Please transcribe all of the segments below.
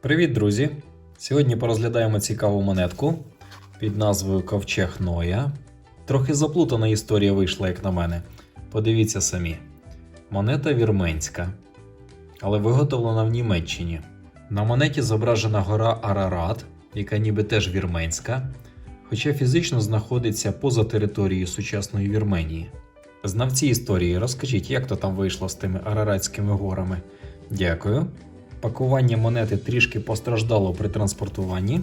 Привіт, друзі! Сьогодні порозглядаємо цікаву монетку під назвою Ковчег Ноя. Трохи заплутана історія вийшла, як на мене. Подивіться самі. Монета вірменська, але виготовлена в Німеччині. На монеті зображена гора Арарат, яка ніби теж вірменська, хоча фізично знаходиться поза територією сучасної Вірменії. Знавці історії, розкажіть, як то там вийшло з тими Араратськими горами. Дякую. Пакування монети трішки постраждало при транспортуванні.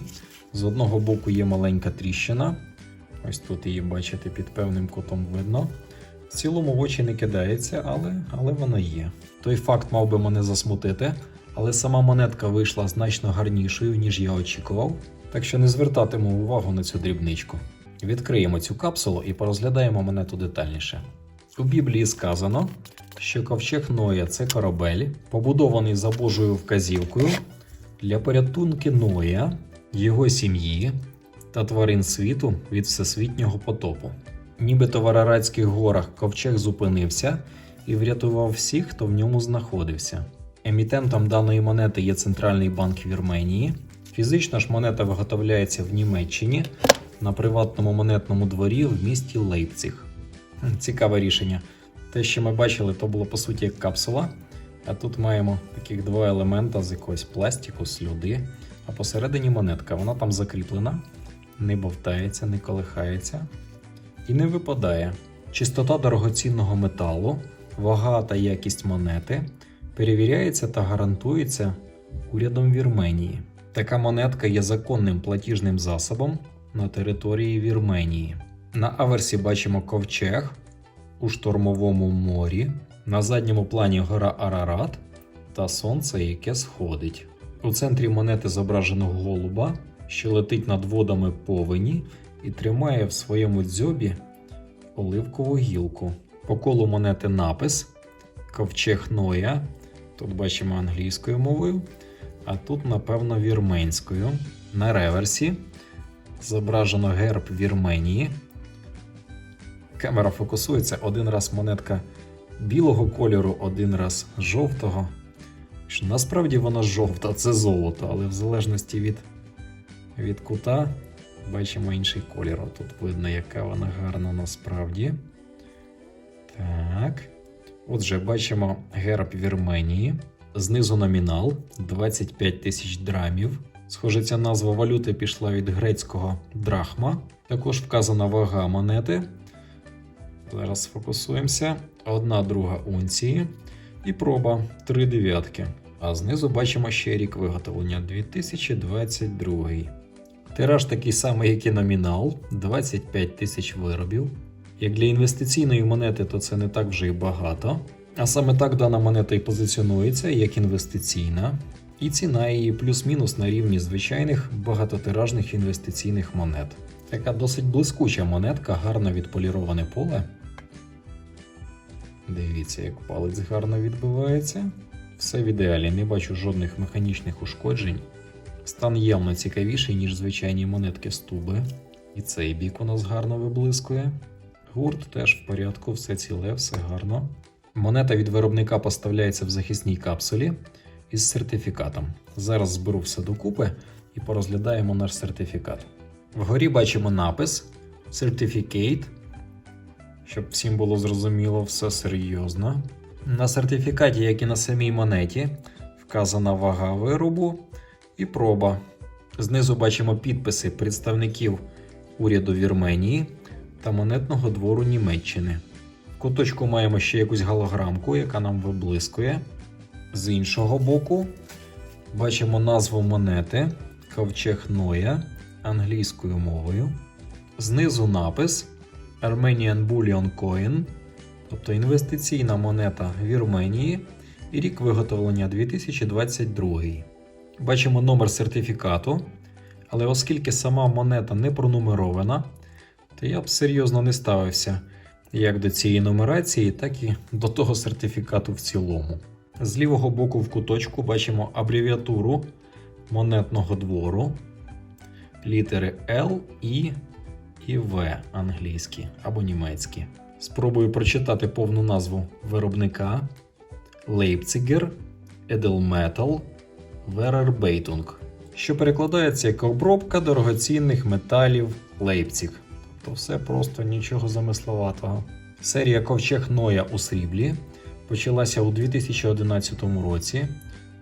З одного боку є маленька тріщина. Ось тут її бачите під певним кутом видно. В цілому в очі не кидається, але, але вона є. Той факт мав би мене засмутити, але сама монетка вийшла значно гарнішою, ніж я очікував. Так що не звертатиму увагу на цю дрібничку. Відкриємо цю капсулу і порозглядаємо монету детальніше. У Біблії сказано, що ковчег Ноя це корабель, побудований за Божою вказівкою для порятунки Ноя, його сім'ї та тварин світу від всесвітнього потопу. Нібито в Араратських горах ковчег зупинився і врятував всіх, хто в ньому знаходився. Емітентом даної монети є Центральний банк Вірменії. Фізично ж монета виготовляється в Німеччині на приватному монетному дворі в місті Лейпціг. Цікаве рішення. Те, що ми бачили, то було по суті як капсула. А тут маємо таких два елемента з якогось пластику, слюди. А посередині монетка. Вона там закріплена, не бовтається, не колихається і не випадає. Чистота дорогоцінного металу, вага та якість монети перевіряється та гарантується урядом Вірменії. Така монетка є законним платіжним засобом на території Вірменії. На аверсі бачимо ковчег у штормовому морі, на задньому плані гора Арарат та сонце, яке сходить. У центрі монети зображено голуба, що летить над водами повені і тримає в своєму дзьобі оливкову гілку. По колу монети напис Ковчег Ноя. Тут бачимо англійською мовою, а тут, напевно, вірменською. На реверсі зображено герб Вірменії. Камера фокусується один раз монетка білого кольору, один раз жовтого. Що Насправді вона жовта, це золото, але в залежності від, від кута бачимо інший колір. Тут видно, яка вона гарна насправді. Так. Отже, бачимо герб Вірменії. Знизу номінал 25 тисяч драмів. Схоже, ця назва валюти пішла від грецького драхма. Також вказана вага монети. Зараз сфокусуємося. Одна друга унції. І проба 3 дев'ятки. А знизу бачимо ще рік виготовлення 2022. Тираж такий самий, як і номінал 25 тисяч виробів. Як для інвестиційної монети, то це не так вже й багато. А саме так дана монета і позиціонується як інвестиційна, і ціна її плюс-мінус на рівні звичайних багатотиражних інвестиційних монет. Така досить блискуча монетка, гарно відполіроване поле. Дивіться, як палець гарно відбивається. Все в ідеалі, не бачу жодних механічних ушкоджень. Стан явно цікавіший, ніж звичайні монетки з туби. І цей бік у нас гарно виблискує. Гурт теж в порядку, все ціле, все гарно. Монета від виробника поставляється в захисній капсулі із сертифікатом. Зараз зберу все докупи і порозглядаємо наш сертифікат. Вгорі бачимо напис Certificate, щоб всім було зрозуміло, все серйозно. На сертифікаті, як і на самій монеті, вказана вага виробу і проба. Знизу бачимо підписи представників уряду Вірменії та монетного двору Німеччини. В куточку маємо ще якусь голограмку, яка нам виблискує. З іншого боку, бачимо назву монети Ковчег Ноя англійською мовою. Знизу напис Armenian Bullion Coin, тобто інвестиційна монета Вірменії і рік виготовлення 2022. Бачимо номер сертифікату, але оскільки сама монета не пронумерована, то я б серйозно не ставився як до цієї нумерації, так і до того сертифікату в цілому. З лівого боку в куточку бачимо абревіатуру монетного двору, літери L, I і В англійські або німецькі. Спробую прочитати повну назву виробника Leipziger Edelmetal Верербейтунг, що перекладається як обробка дорогоцінних металів Лейпціг. Тобто все просто нічого замисловатого. Серія Ковчег Ноя у сріблі почалася у 2011 році,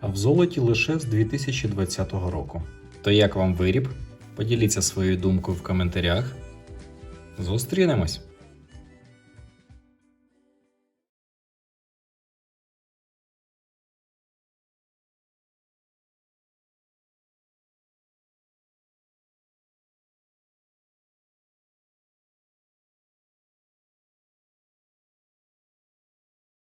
а в золоті лише з 2020 року. То як вам виріб? Поділіться своєю думкою в коментарях. Зустрінемось!